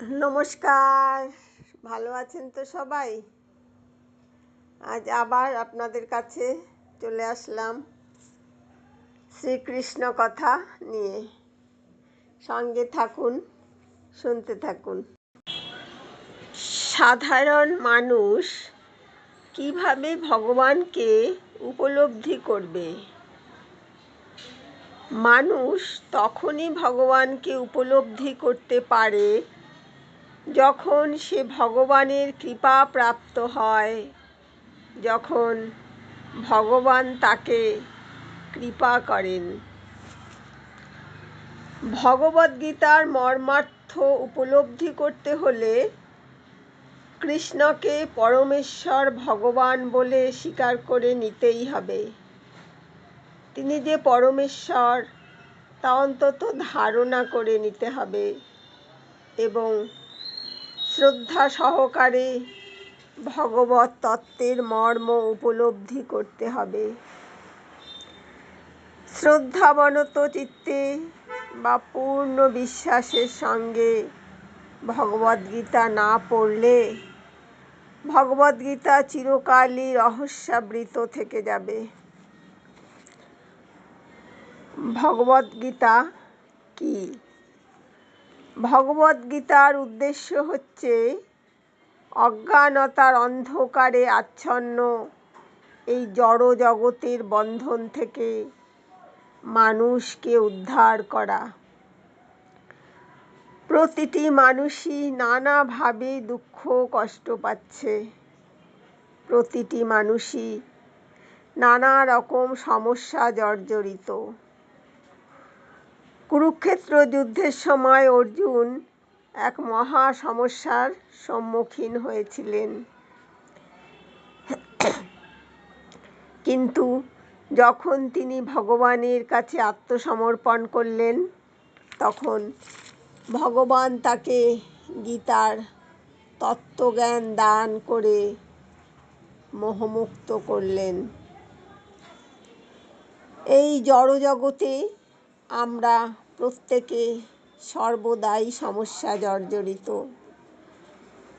নমস্কার। ভালো আছেন তো সবাই? আজ আবার আপনাদের কাছে চলে আসলাম শ্রীকৃষ্ণ কথা নিয়ে। সঙ্গে থাকুন, শুনতে থাকুন। সাধারণ মানুষ কীভাবে ভগবানকে উপলব্ধি করবে? মানুষ তখনই ভগবানকে উপলব্ধি করতে পারে যখন সে ভগবানের কৃপা প্রাপ্ত হয়, যখন ভগবান তাকে কৃপা করেন। ভগবদ্গীতার মর্মার্থ উপলব্ধি করতে হলে কৃষ্ণকে পরমেশ্বর ভগবান বলে স্বীকার করে নিতেই হবে। তিনি যে পরমেশ্বর, তা অন্তত ধারণা করে নিতে হবে এবং শ্রদ্ধা সহকারে ভগবত তত্ত্বের মর্ম উপলব্ধি করতে হবে। শ্রদ্ধাবনত চিত্তে বা পূর্ণ বিশ্বাসের সঙ্গে ভগবদ্গীতা না পড়লে ভগবদ্গীতা চিরকালই রহস্যাবৃত থেকে যাবে। ভগবদ্গীতা কি? ভগবদ্গীতার উদ্দেশ্য হচ্ছে অজ্ঞানতার অন্ধকারে আচ্ছন্ন এই জড় জগতের বন্ধন থেকে মানুষকে উদ্ধার করা। প্রতিটি মানুষই নানাভাবে দুঃখ, কষ্ট পাচ্ছে। প্রতিটি মানুষই নানা রকম সমস্যা জর্জরিত। কুরুক্ষেত্র যুদ্ধের সময় অর্জুন এক মহা সমস্যার সম্মুখীন হয়েছিলেন। কিন্তু যখন তিনি ভগবানের কাছে আত্মসমর্পণ করলেন, তখন ভগবান তাকে গীতার তত্ত্বজ্ঞান দান করে মোহমুক্ত করলেন। এই জড়জগতে আমরা প্রত্যেকে সর্বদাই সমস্যা জর্জরিত,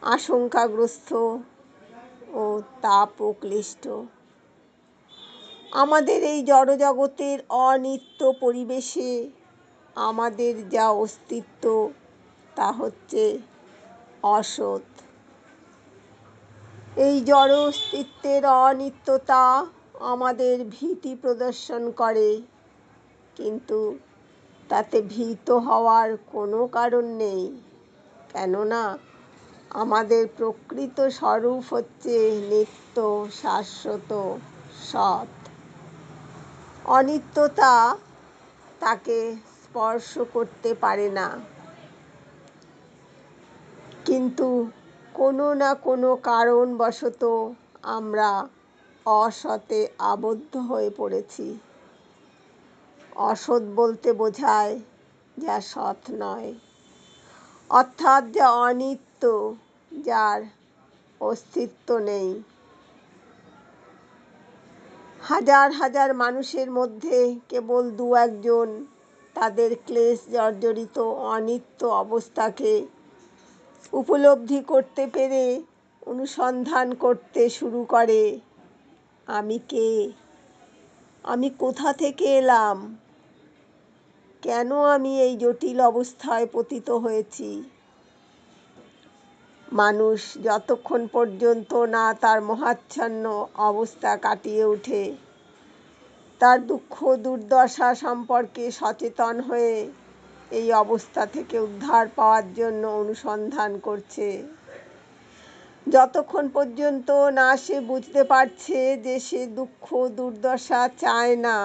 আশঙ্কাগ্রস্ত ও তাপ ও ক্লিষ্ট আমাদের এই জড়জগতের অনিত্য পরিবেশে আমাদের যা অস্তিত্ব, তা হচ্ছে অসৎ। এই জড় অস্তিত্বের অনিত্যতা আমাদের ভীতি প্রদর্শন করে। কিন্তু তাতে ভীত হওয়ার কোনো কারণ নেই। কেননা আমাদের প্রকৃত স্বরূপ হচ্ছে নিত্য শাশ্বত সৎ। অনিত্যতা তাকে স্পর্শ করতে পারে না। কিন্তু কোনো না কোনো কারণবশত আমরা অসতে আবদ্ধ হয়ে পড়েছি। অসৎ বলতে বোঝায় যা সৎ নয়। অর্থাৎ যা অনিত্য, যার অস্তিত্ব নেই। হাজার হাজার মানুষের মধ্যে কেবল দু একজন তাদের ক্লেশ জর্জরিত অনিত্য অবস্থাকে উপলব্ধি করতে পেরে অনুসন্ধান করতে শুরু করে। আমি কে? আমি কোথা থেকে এলাম? কেন আমি এই জটিল অবস্থায় পতিত হয়েছি? মানুষ যতক্ষণ পর্যন্ত না তার মহাচ্ছন্ন অবস্থা কাটিয়ে ওঠে, তার দুঃখ দুর্দশা সম্পর্কে সচেতন হয়ে এই অবস্থা থেকে উদ্ধার পাওয়ার জন্য অনুসন্ধান করছে। যতক্ষণ পর্যন্ত না সে বুঝতে পারছে যে সে দুঃখ দুর্দশা চায় না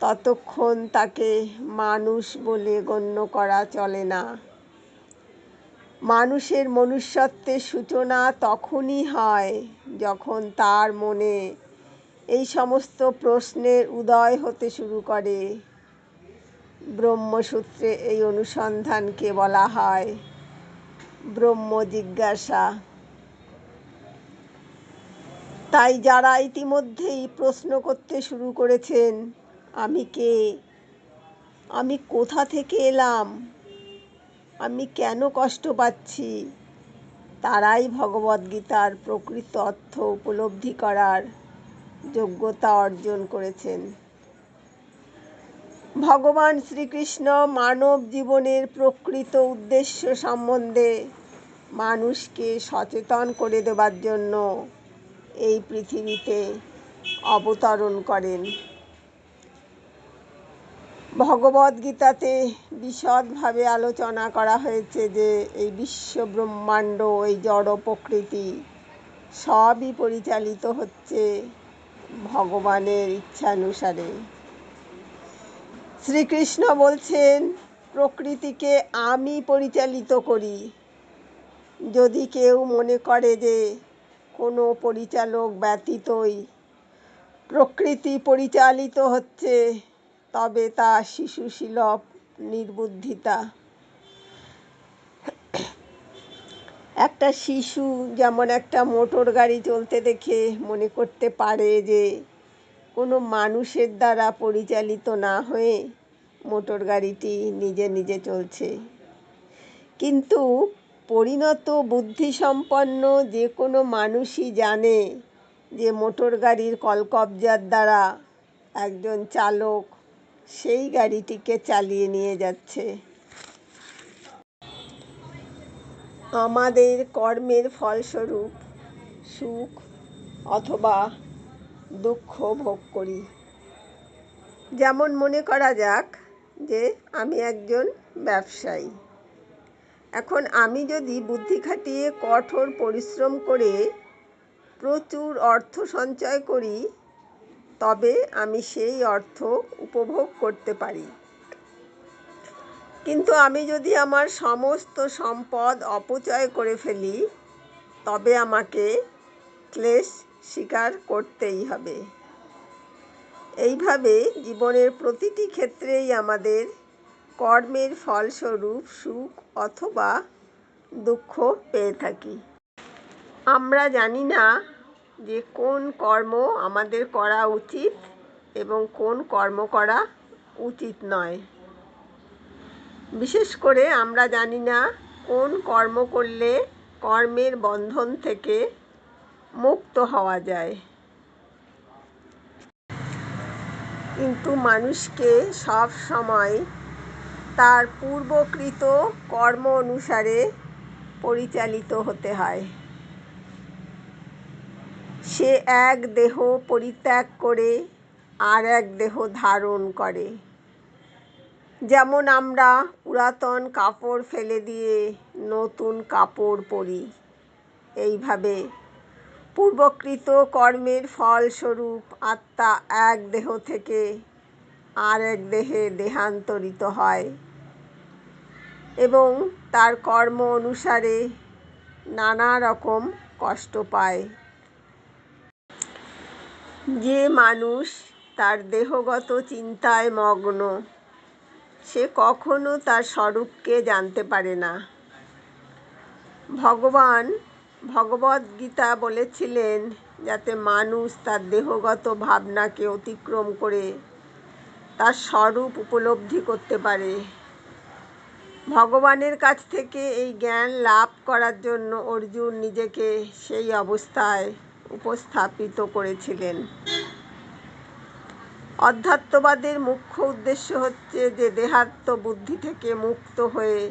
ততক্ষণ তাকে মানুষ বলে গণ্য করা চলে না। মানুষের মনুষ্যত্বের সূচনা তখনই হয় যখন তার মনে এই সমস্ত প্রশ্নের উদয় হতে শুরু করে। ব্রহ্মসূত্রে এই অনুসন্ধানকে বলা হয় ব্রহ্ম জিজ্ঞাসা। তাই যারা ইতিমধ্যেই প্রশ্ন করতে শুরু করেছেন আমি কে? আমি কোথা থেকে এলাম? আমি কেন কষ্ট পাচ্ছি? তারাই ভগবদ্গীতার প্রকৃত অর্থ উপলব্ধি করার যোগ্যতা অর্জন করেছেন। ভগবান শ্রীকৃষ্ণ মানব জীবনের প্রকৃত উদ্দেশ্য সম্বন্ধে মানুষকে সচেতন করে দেবার জন্য এই পৃথিবীতে অবতরণ করেন। ভগবদ্গীতাতে বিশদভাবে আলোচনা করা হয়েছে যে এই বিশ্ব ব্রহ্মাণ্ড এই জড় প্রকৃতি সবই পরিচালিত হচ্ছে ভগবানের ইচ্ছানুসারে। শ্রীকৃষ্ণ বলছেন, প্রকৃতিকে আমি পরিচালিত করি। যদি কেউ মনে করে যে কোনো পরিচালক ব্যতীতই প্রকৃতি পরিচালিত হচ্ছে তবে তা শিশুসুলভ নির্বুদ্ধিতা। একটা শিশু যেমন একটা মোটর গাড়ি চলতে দেখে মনে করতে পারে যে কোনো মানুষের দ্বারা পরিচালিত না হয়ে মোটর গাড়িটি নিজে নিজে চলছে। কিন্তু পরিণত বুদ্ধিসম্পন্ন যে কোনো মানুষই জানে যে মোটর গাড়ির কলকবজার দ্বারা একজন চালক সেই গাড়িটিকে চালিয়ে নিয়ে যাচ্ছে। আমাদের কর্মের ফলস্বরূপ সুখ অথবা দুঃখ ভোগ করি। যেমন মনে করা যাক যে আমি একজন ব্যবসায়ী। এখন আমি যদি বুদ্ধি খাটিয়ে কঠোর পরিশ্রম করে প্রচুর অর্থ সঞ্চয় করি তবে আমি সেই অর্থ উপভোগ করতে পারি। কিন্তু আমি যদি আমার সমস্ত সম্পদ অপচয় করে ফেলি, তবে আমাকে ক্লেশ স্বীকার করতেই হবে। এইভাবে জীবনের প্রতিটি ক্ষেত্রেই আমাদের কর্মের ফলস্বরূপ সুখ অথবা দুঃখ পেয়ে থাকি। আমরা জানি না যে কোন কর্ম আমাদের করা উচিত এবং কোন কর্ম করা উচিত নয়। বিশেষ করে আমরা জানি না কোন কর্ম করলে কর্মের বন্ধন থেকে মুক্ত হওয়া যায়। কিন্তু মানুষকে সব সময় তার পূর্বকৃত কর্ম অনুসারে পরিচালিত হতে হয়। সে এক দেহ পরিত্যাগ করে আর এক দেহ ধারণ করে। যেমন আমরা পুরাতন কাপড় ফেলে দিয়ে নতুন কাপড় পরি, এইভাবে পূর্বকৃত কর্মের ফলস্বরূপ আত্মা এক দেহ থেকে আর এক দেহে দেহান্তরিত হয় এবং তার কর্ম অনুসারে নানা রকম কষ্ট পায়। যে মানুষ তার দেহগত চিন্তায় মগ্ন, সে কখনো তার স্বরূপকে জানতে পারে না। ভগবান ভগবদ্গীতা বলেছিলেন যাতে মানুষ তার দেহগত ভাবনাকে অতিক্রম করে তার স্বরূপ উপলব্ধি করতে পারে। ভগবানের কাছ থেকে এই জ্ঞান লাভ করার জন্য অর্জুন নিজেকে সেই অবস্থায় উপস্থাপিত করেছিলেন। অধ্যাত্মবাদের মুখ্য উদ্দেশ্য হচ্ছে যে দেহাত্ম বুদ্ধি থেকে মুক্ত হয়ে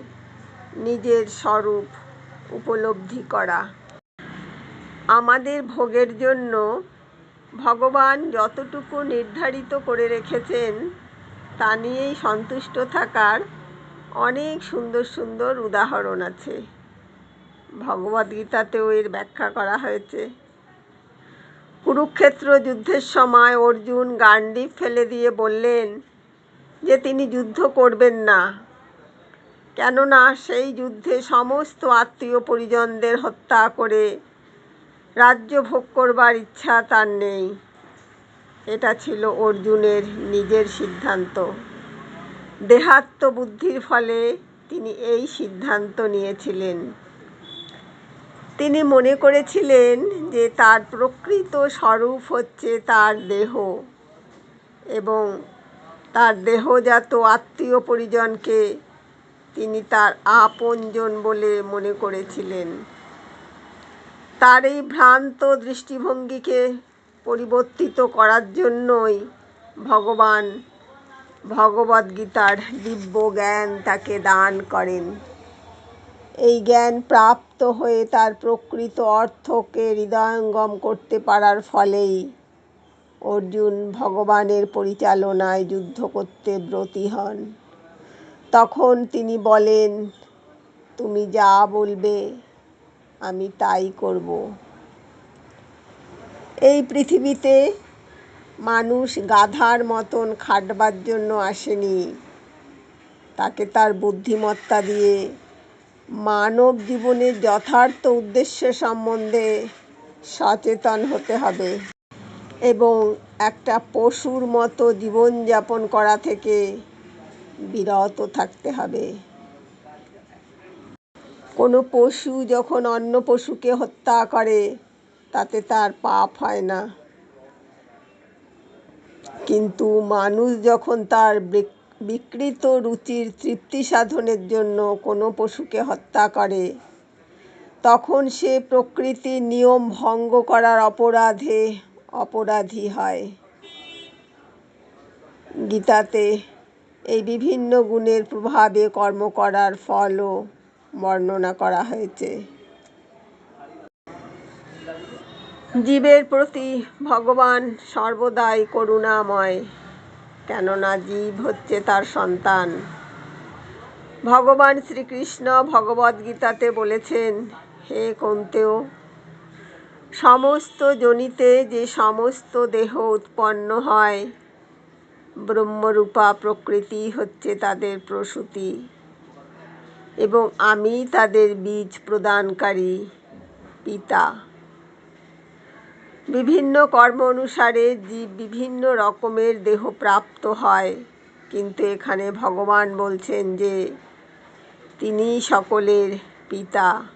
নিজের স্বরূপ উপলব্ধি করা। আমাদের ভোগের জন্য ভগবান যতটুকু নির্ধারিত করে রেখেছেন, তা নিয়েই সন্তুষ্ট থাকার অনেক সুন্দর সুন্দর উদাহরণ আছে। ভগবদ্গীতাতেও এর ব্যাখ্যা করা হয়েছে। কুরুক্ষেত্র যুদ্ধের সময় অর্জুন গান্ডীব ফেলে দিয়ে বললেন যে তিনি যুদ্ধ করবেন না। কেননা সেই যুদ্ধে সমস্ত আত্মীয় পরিজনদের হত্যা করে রাজ্য ভোগ করবার ইচ্ছা তার নেই। এটা ছিল অর্জুনের নিজের সিদ্ধান্ত। দেহাত্ম বুদ্ধির ফলে তিনি এই সিদ্ধান্ত নিয়েছিলেন। তিনি মনে করেছিলেন যে তার প্রকৃত স্বরূপ হচ্ছে তার দেহ এবং তার দেহজাত আত্মীয় পরিজনকে তিনি তার আপনজন বলে মনে করেছিলেন। তার এই ভ্রান্ত দৃষ্টিভঙ্গিকে পরিবর্তিত করার জন্যই ভগবান ভগবদ্গীতার দিব্য জ্ঞান তাকে দান করেন। এই জ্ঞান প্রাপ্ত হয়ে তার প্রকৃত অর্থকে হৃদয়ঙ্গম করতে পারার ফলেই অর্জুন ভগবানের পরিচালনায় যুদ্ধ করতে ব্রতী হন। তখন তিনি বলেন, তুমি যা বলবে, আমি তাই করব। এই পৃথিবীতে মানুষ গাধার মতন খাটবার জন্য আসেনি। তাকে তার বুদ্ধিমত্তা দিয়ে মানব জীবনের যথার্থ উদ্দেশ্য সম্বন্ধে সচেতন হতে হবে এবং একটা পশুর মতো জীবনযাপন করা থেকে বিরত থাকতে হবে। কোনো পশু যখন অন্য পশুকে হত্যা করে, তাতে তার পাপ হয় না। কিন্তু মানুষ যখন তার বিকৃত রুচির তৃপ্তি সাধনের জন্য কোনো পশুকে হত্যা করে। তখন সে প্রকৃতির নিয়ম ভঙ্গ করার অপরাধে অপরাধী হয়। গীতাতে এই বিভিন্ন গুণের প্রভাবে কর্ম করার ফলও বর্ণনা করা হয়েছে। জীবের প্রতি ভগবান সর্বদাই করুণাময়। কেননা জীব হচ্ছে তার সন্তান। ভগবান শ্রীকৃষ্ণ ভগবদ্গীতাতে বলেছেন, হে কন্তেও সমস্ত জনিতে যে সমস্ত দেহ উৎপন্ন হয়, ব্রহ্মরূপা প্রকৃতি হচ্ছে তাদের প্রসূতি এবং আমি তাদের বীজ প্রদানকারী পিতা। বিভিন্ন কর্ম অনুসারে জীব বিভিন্ন রকমের দেহ প্রাপ্ত হয়। কিন্তু এখানে ভগবান বলছেন যে, তিনি সকলের পিতা।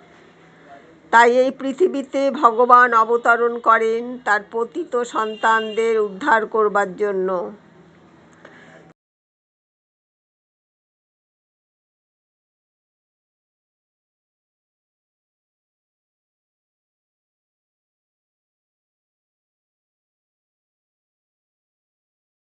তাই এই পৃথিবীতে ভগবান অবতরণ করেন তার পতিত সন্তানদের উদ্ধার করবার জন্য।